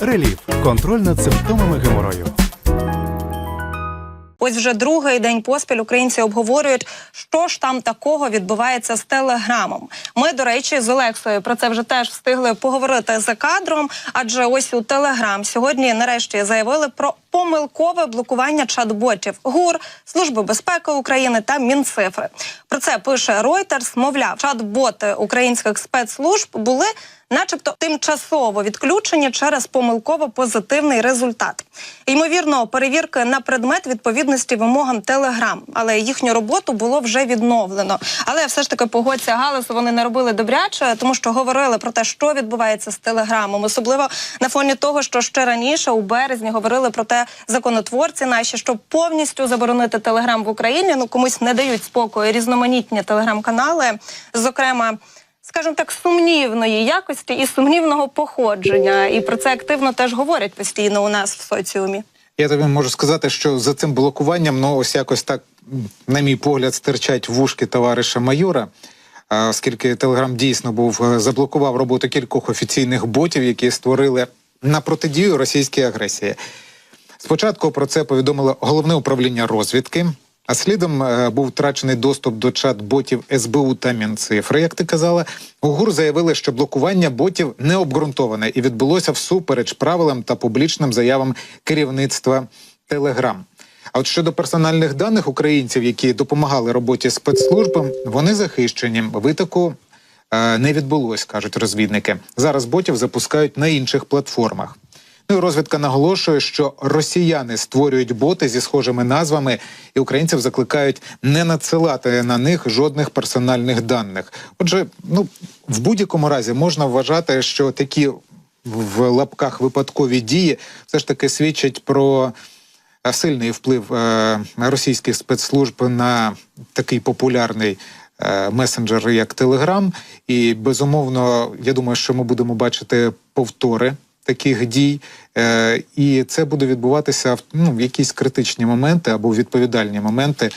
Реліф контроль над симптомами геморою. Ось вже другий день поспіль українці обговорюють, що ж там такого відбувається з телеграмом. Ми, до речі, з Олексою про це вже теж встигли поговорити за кадром. Адже ось у Телеграм сьогодні нарешті заявили про помилкове блокування чат-ботів ГУР, Служби безпеки України та Мінцифри. Про це пише Reuters. Мовляв, чат-боти українських спецслужб були. Начебто тимчасово відключені через помилково позитивний результат. Ймовірно, перевірки на предмет відповідності вимогам Телеграм, але їхню роботу було вже відновлено. Але все ж таки погодься галасу вони не робили добряче, тому що говорили про те, що відбувається з телеграмом, особливо на фоні того, що ще раніше у березні говорили про те, законотворці наші, щоб повністю заборонити телеграм в Україні. Ну комусь не дають спокою різноманітні телеграм-канали, зокрема скажімо так, сумнівної якості і сумнівного походження. І про це активно теж говорять постійно у нас в соціумі. Я тобі можу сказати, що за цим блокуванням, ну ось якось так, на мій погляд, стирчать вушки товариша майора. Оскільки Телеграм дійсно був е, заблокував роботу кількох офіційних ботів, які створили на протидію російській агресії. Спочатку про це повідомило головне управління розвідки. А слідом е, був втрачений доступ до чат-ботів СБУ та Мінцифри. Як ти казала, у ГУР заявили, що блокування ботів не обґрунтоване і відбулося всупереч правилам та публічним заявам керівництва Телеграм. А от щодо персональних даних українців, які допомагали роботі спецслужбам, вони захищені. Витоку е, не відбулось, кажуть розвідники. Зараз ботів запускають на інших платформах. Ну розвідка наголошує, що росіяни створюють боти зі схожими назвами, і українців закликають не надсилати на них жодних персональних даних. Отже, ну в будь-якому разі можна вважати, що такі в лапках випадкові дії все ж таки свідчать про е, сильний вплив е, російських спецслужб на такий популярний. е, Месенджер як Телеграм, і безумовно, я думаю, що ми будемо бачити повтори таких дій, е, і це буде відбуватися в ну, в якісь критичні моменти або відповідальні моменти.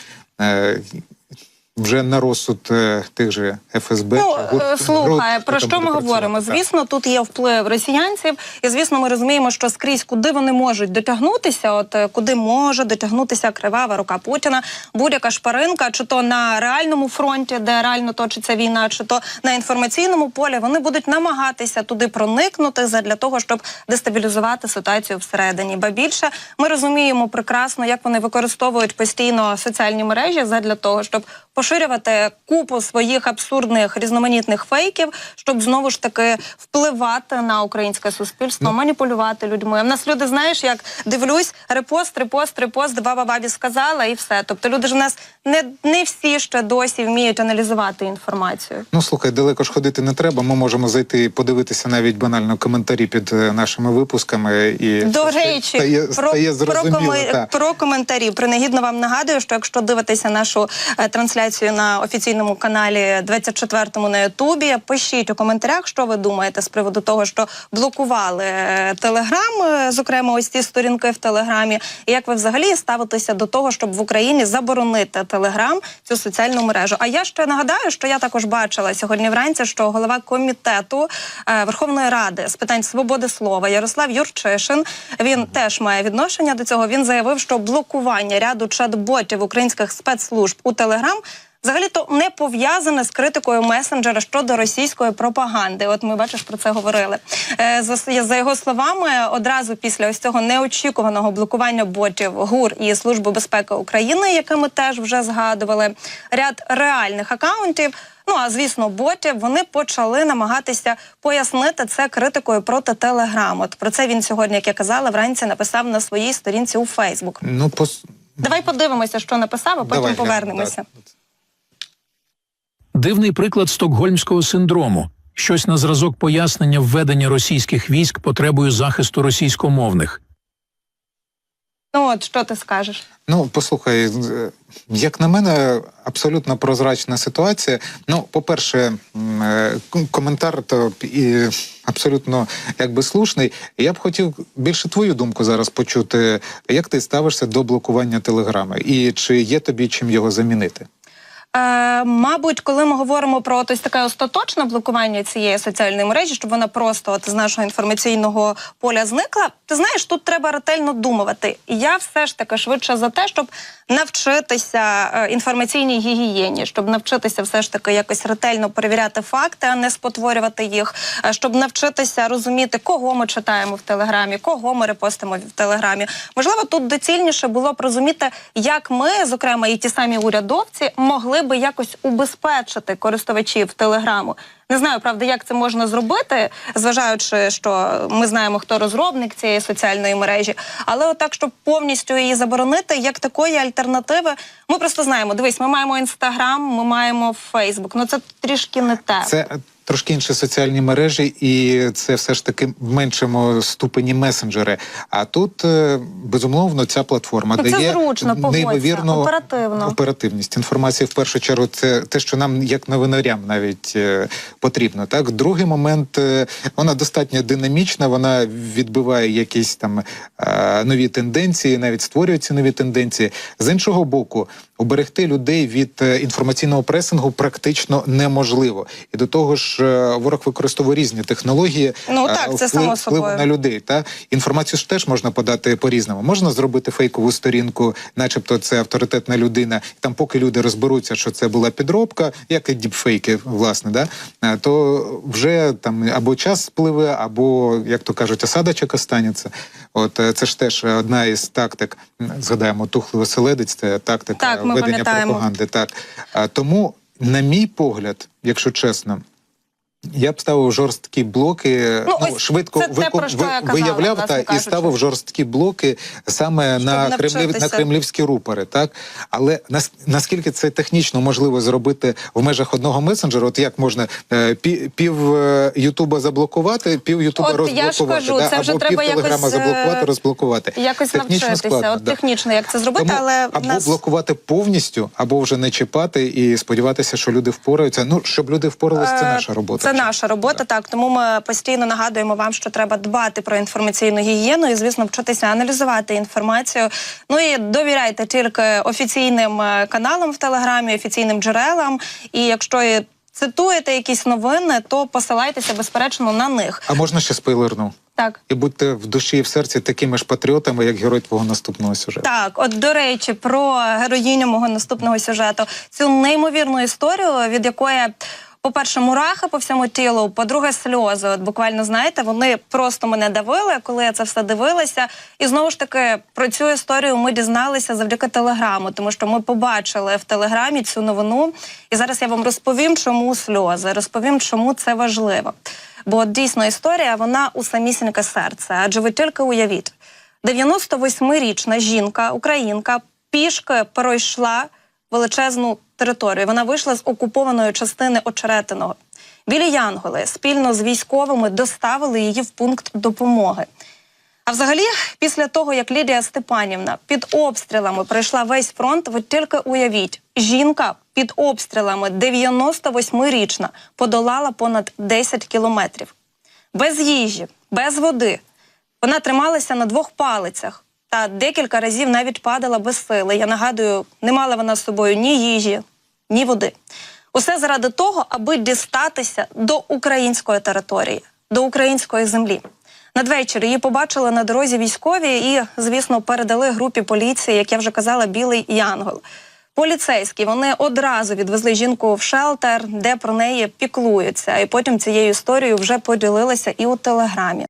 Вже на розсуд е, тих же ФСБ. Ну е, слухай, про що ми говоримо? Звісно, тут є вплив росіянців, і звісно, ми розуміємо, що скрізь, куди вони можуть дотягнутися, от е, куди може дотягнутися кривава рука Путіна, будь-яка шпаринка, чи то на реальному фронті, де реально точиться війна, чи то на інформаційному полі, вони будуть намагатися туди проникнути задля того, щоб дестабілізувати ситуацію всередині. Ба більше ми розуміємо прекрасно, як вони використовують постійно соціальні мережі задля того, щоб поширювати купу своїх абсурдних різноманітних фейків, щоб знову ж таки впливати на українське суспільство, маніпулювати людьми. В нас люди, знаєш, як дивлюсь, репост, репост, репост, баба бабі сказала, і все. Тобто люди ж в нас не, не всі ще досі вміють аналізувати інформацію. Ну слухай, далеко ж ходити не треба. Ми можемо зайти і подивитися навіть банально коментарі під е, нашими випусками. І До речі, стає, про, стає про, коме- так. про коментарі. Принагідно вам нагадую, що якщо дивитеся нашу е, трансляцію на офіційному каналі 24-му на Ютубі, пишіть у коментарях, що ви думаєте з приводу того, що блокували е, Телеграм, е, зокрема, ось ці сторінки в Телеграмі. І як ви взагалі ставитеся до того, щоб в Україні заборонити Телеграм цю соціальну мережу? А я ще нагадаю, що я також бачила сьогодні вранці, що голова комітету е, Верховної Ради з питань свободи слова Ярослав Юрчишин він теж має відношення до цього. Він заявив, що блокування ряду чат-ботів українських спецслужб у Телеграм. Взагалі-то не пов'язане з критикою месенджера щодо російської пропаганди. От ми бачиш про це говорили. Е, за, за його словами, одразу після ось цього неочікуваного блокування ботів ГУР і Служби безпеки України, яке ми теж вже згадували, ряд реальних акаунтів. Ну а звісно, ботів вони почали намагатися пояснити це критикою проти Телеграм. От про це він сьогодні, як я казала, вранці написав на своїй сторінці у Фейсбук. Ну пос... Давай подивимося, що написав, а потім Давай, повернемося. так. Дивний приклад стокгольмського синдрому. Щось на зразок пояснення введення російських військ потребою захисту російськомовних. Ну от що ти скажеш? Ну, послухай, як на мене, абсолютно прозрачна ситуація. Ну, по-перше, е, коментар то і абсолютно якби слушний. Я б хотів більше твою думку зараз почути. Як ти ставишся до блокування телеграми? І чи є тобі чим його замінити? Е, мабуть, коли ми говоримо про ось таке остаточне блокування цієї соціальної мережі, щоб вона просто от з нашого інформаційного поля зникла, ти знаєш, тут треба ретельно думати. І я все ж таки швидше за те, щоб навчитися е, інформаційній гігієні, щоб навчитися все ж таки якось ретельно перевіряти факти, а не спотворювати їх, е, щоб навчитися розуміти, кого ми читаємо в телеграмі, кого ми репостимо в телеграмі. Можливо, тут доцільніше було б розуміти, як ми, зокрема, і ті самі урядовці, могли би якось убезпечити користувачів телеграму. Не знаю, правда, як це можна зробити, зважаючи, що ми знаємо, хто розробник цієї соціальної мережі, але отак, щоб повністю її заборонити, як такої альтернативи, ми просто знаємо. Дивись, ми маємо інстаграм, ми маємо Фейсбук. Ну це трішки не те. Це трошки інші соціальні мережі, і це все ж таки в меншому ступені месенджери. А тут е, безумовно ця платформа Ну, це дає зручно, неймовірну оперативно. оперативність. Інформація в першу чергу це те, що нам як новинарям навіть е, потрібно. Так, другий момент е, вона достатньо динамічна. Вона відбиває якісь там нові тенденції, навіть створює ці нові тенденції. З іншого боку, уберегти людей від е, інформаційного пресингу практично неможливо. І до того ж, е, ворог використовує різні технології. Ну, е, так, це вплив- само впливу собою. на людей. Та інформацію ж теж можна подати по-різному. Можна зробити фейкову сторінку, начебто це авторитетна людина. І там, поки люди розберуться, що це була підробка, як і діпфейки, власне, да то вже там або час спливе, або як то кажуть, осадочок останеться. От це ж теж одна із тактик. Згадаємо тухлий оселедець, це тактика Так, ми пам'ятаємо. пропаганди. Так тому, на мій погляд, якщо чесно. Я б ставив жорсткі блоки, Ну, ну, швидко це те, вику- я ви- казала, виявляв та і ставив жорсткі блоки саме на кремлів на кремлівські рупори. Так але нас, наскільки це технічно можливо зробити в межах одного месенджера? От як можна е, пі- пів е, Ютуба заблокувати, пів Ютуба От я розблокувати, ж кажу, да? це вже або треба пів телеграма якось, е, заблокувати, розблокувати. Якось Технічно навчитися, складно, от да. технічно, як це зробити, Тому але або нас... блокувати повністю, або вже не чіпати і сподіватися, що люди впораються. Ну щоб люди впоралися, це наша робота. Це наша робота, так. Тому ми постійно нагадуємо вам, що треба дбати про інформаційну гігієну і, звісно, вчитися аналізувати інформацію. Ну і довіряйте тільки офіційним е, каналам в Телеграмі, офіційним джерелам. І якщо і цитуєте якісь новини, то посилайтеся безперечно на них. А можна ще спойлерну? Так. І будьте в душі і в серці такими ж патріотами, як герой твого наступного сюжету. Так, от до речі, про героїню мого наступного сюжету. Цю неймовірну історію, від якої. По-перше, мурахи по всьому тілу, по-друге, сльози. От буквально знаєте, вони просто мене давили, коли я це все дивилася. І знову ж таки про цю історію ми дізналися завдяки телеграму, тому що ми побачили в телеграмі цю новину. І зараз я вам розповім, чому сльози, розповім, чому це важливо. Бо дійсно історія вона у самісіньке серце. Адже ви тільки уявіть, 98-річна жінка, українка, пішки пройшла величезну територію. Вона вийшла з окупованої частини Очеретиного. Білі Янголи спільно з військовими доставили її в пункт допомоги. А взагалі, після того, як Лідія Степанівна під обстрілами пройшла весь фронт, ви тільки уявіть, жінка під обстрілами 98-річна подолала понад 10 кілометрів. Без їжі, без води. Вона трималася на двох палицях та декілька разів навіть падала без сили. Я нагадую, не мала вона з собою ні їжі, ні води. Усе заради того, аби дістатися до української території, до української землі. Надвечір її побачили на дорозі військові і, звісно, передали групі поліції, як я вже казала, білий янгол. Поліцейські вони одразу відвезли жінку в шелтер, де про неї піклуються. І потім цією історією вже поділилися і у телеграмі.